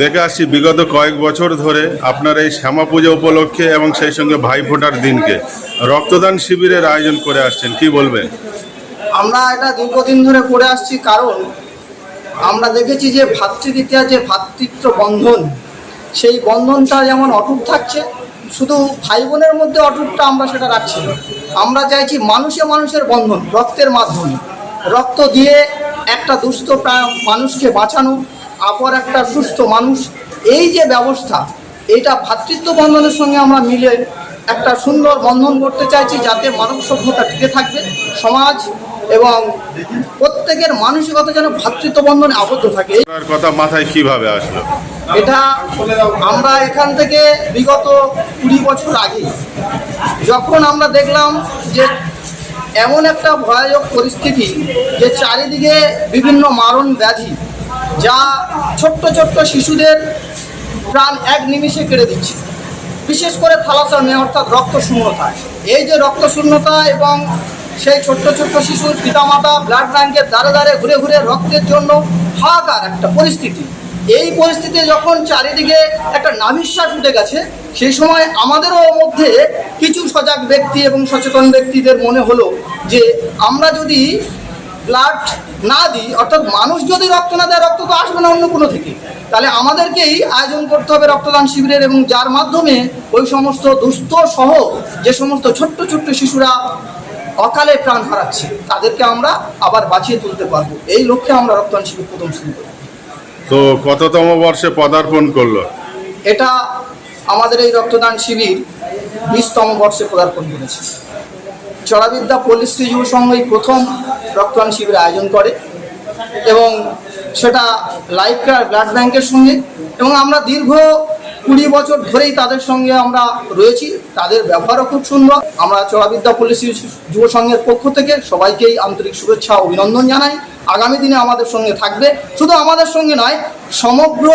দেখে আসছি বিগত কয়েক বছর ধরে আপনার এই শ্যামা পুজো উপলক্ষে এবং সেই সঙ্গে ভাইফোঁটার দিনকে। রক্তদান শিবিরের আয়োজন করে আসছেন, কি বলবেন? আমরা এটা দীর্ঘদিন ধরে করে আসছি কারণ আমরা দেখেছি যে ভাতৃদ্বিতীয় যে ভ্রাতৃত্ব বন্ধন, সেই বন্ধনটা যেমন অটুট থাকছে, শুধু ভাই বোনের মধ্যে অটুটটা আমরা সেটা রাখছি আমরা চাইছি মানুষে মানুষের বন্ধন, রক্তের মাধ্যমে। রক্ত দিয়ে একটা দুস্থ মানুষকে বাঁচানো অপর একটা সুস্থ মানুষ। এই যে ব্যবস্থা এটা ভ্রাতৃত্ব বন্ধনের সঙ্গে আমরা মিলে একটা সুন্দর বন্ধন করতে চাইছি যাতে মানব সভ্যতা টিকে থাকবে সমাজ এবং প্রত্যেকের মানসিকতা যেন ভ্রাতৃত্ব বন্ধনে আবদ্ধ থাকে। কথা মাথায় কীভাবে আসলো? এটা আমরা এখান থেকে বিগত কুড়ি বছর আগে যখন আমরা দেখলাম যে এমন একটা ভয়ানক পরিস্থিতি যে চারিদিকে বিভিন্ন মারণ ব্যাধি যা ছোট্ট ছোট্ট শিশুদের প্রাণ এক নিমিষে কেড়ে দিচ্ছে। বিশেষ করে থালাসামে অর্থাৎ রক্ত শূন্যতায় এই যে রক্ত শূন্যতা এবং সেই ছোট্ট ছোট্ট শিশুর পিতামাতা ব্লাড ব্যাঙ্কের দ্বারে দ্বারে ঘুরে ঘুরে রক্তের জন্য হাহাকার একটা পরিস্থিতি। এই পরিস্থিতি যখন চারিদিকে একটা নাভিশ্বাস উঠে গেছে, সেই সময় আমাদেরও মধ্যে কিছু সজাগ ব্যক্তি এবং সচেতন ব্যক্তিদের মনে হলো যে আমরা যদি ব্লাড না দিই অর্থাৎ মানুষ যদি রক্ত না দেয় রক্ত তো আসবে না অন্য কোনো থেকে। তাহলে আমাদেরকেই আয়োজন করতে হবে রক্তদান শিবিরের এবং যার মাধ্যমে ওই সমস্ত দুস্থ সহ যে সমস্ত ছোট্ট ছোট্ট শিশুরা অকালে প্রাণ হারাচ্ছে তাদেরকে আমরা আবার বাঁচিয়ে তুলতে পারব। এই লক্ষ্যে আমরা রক্তদান শিবির প্রথম শুরু করি। তো কততম বর্ষে পদার্পণ করল? এটা আমাদের এই রক্তদান শিবির বিশতম বর্ষে পদার্পণ করেছে। চড়াবিদ্যা পল্লিশ্রী যুব সংঘ এই প্রথম রক্তদান শিবির আয়োজন করে এবং সেটা লাইফ কেয়ার ব্লাড ব্যাংকের সঙ্গে এবং আমরা দীর্ঘ কুড়ি বছর ধরেই তাদের সঙ্গে আমরা রয়েছি। তাদের ব্যবহারও খুব সুন্দর। আমরা চড়াবিদ্যা পল্লিশ্রী যুব সংঘের পক্ষ থেকে সবাইকেই আন্তরিক শুভেচ্ছা অভিনন্দন জানাই। আগামী দিনে আমাদের সঙ্গে থাকবে। শুধু আমাদের সঙ্গে নয়, সমগ্র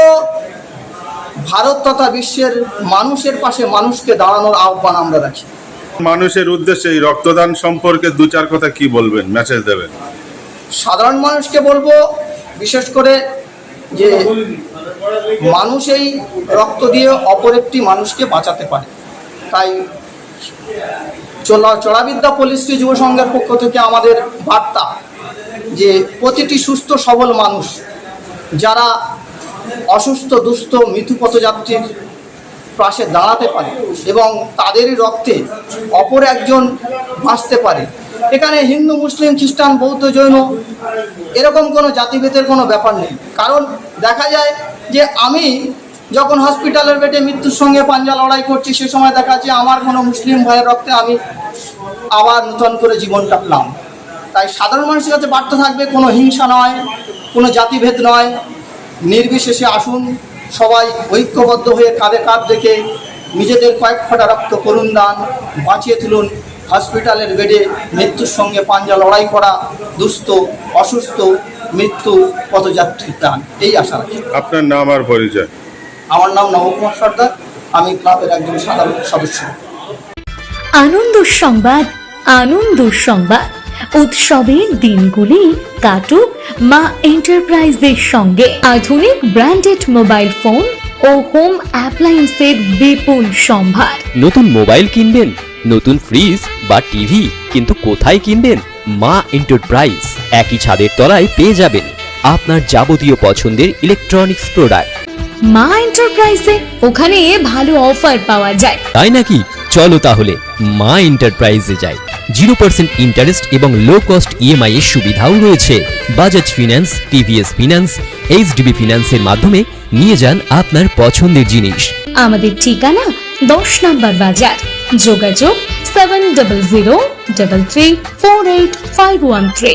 ভারত তথা বিশ্বের মানুষের পাশে মানুষকে দাঁড়ানোর আহ্বান আমরা রাখি। মানুষের উদ্দেশ্যে এই রক্তদান সম্পর্কে দু চার কথা কি বলবেন মেসেজ দেবেন? সাধারণ মানুষকে বলব, বিশেষ করে যে মানুষ এই রক্ত দিয়ে অপর একটি মানুষকে বাঁচাতে পারে। তাই চড়াবিদ্যা পল্লিশ্রী যুব সংঘের পক্ষ থেকে আমাদের বার্তা যে প্রতিটি সুস্থ, সবল মানুষ যারা অসুস্থ, দুস্থ, মৃত্যু পথযাত্রীর পাশে দাঁড়াতে পারে এবং তাদেরই রক্তে অপর একজন বাঁচতে পারে। এখানে হিন্দু, মুসলিম, খ্রিস্টান, বৌদ্ধ, জৈন এরকম কোনো জাতিভেদের কোনো ব্যাপার নেই। কারণ দেখা যায় যে আমি যখন হসপিটালের বেডে মৃত্যুর সঙ্গে পাঞ্জা লড়াই করছি, সে সময় দেখা যাচ্ছে আমার কোনো মুসলিম ভাইয়ের রক্তে আমি আবার নূতন করে জীবনটা পেলাম তাই সাধারণ মানুষের কাছে বার্তা থাকবে, কোনো হিংসা নয়, কোনো জাতিভেদ নয়। নির্বিশেষে আসুন সবাই ঐক্যবদ্ধ হয়ে কাঁধে কাঁধ রেখে নিজেদের কয়েক ফোঁটা রক্ত করুন দান বাঁচিয়ে তুলুন হসপিটালের বেডে মৃত্যুর সঙ্গে পাঞ্জা লড়াই করা দুস্থ অসুস্থ মৃত্যু পথযাত্রীর দান। এই আশা রাখি। আপনার নাম আর পরিচয়? আমার নাম নবকুমার সর্দার। আমি ক্লাবের একজন সাধারণ সদস্য। আনন্দ সংবাদ আনন্দ সংবাদ। উৎসবের দিনগুলি কাটুক মা এন্টারপ্রাইজের সঙ্গে। আধুনিক ব্র্যান্ডেড মোবাইল ফোন ও হোম অ্যাপ্লায়েন্সের বিপুল সম্ভার। নতুন মোবাইল কিনবেন নতুন ফ্রিজ বা টিভি কিন্তু কোথায় কিনবেন? মা এন্টারপ্রাইজ একই ছাদের তলায় পেয়ে যাবেন আপনার যাবতীয় পছন্দের ইলেকট্রনিক্স প্রোডাক্ট মা এন্টারপ্রাইজে ওখানে ভালো অফার পাওয়া যায়। তাই নাকি? চলো তাহলে মা এন্টারপ্রাইজে যাই। জিরো পার্সেন্ট ইন্টারেস্ট এবং লো কস্ট ইএমআই এর সুবিধাও রয়েছে। Bajaj finance TVS finance HDB ফিনান্সের মাধ্যমে নিয়ে যান আপনার পছন্দের জিনিস। আমাদের ঠিকানা দশ নম্বর বাজার, যোগাযোগ seven double zero double three four eight five one three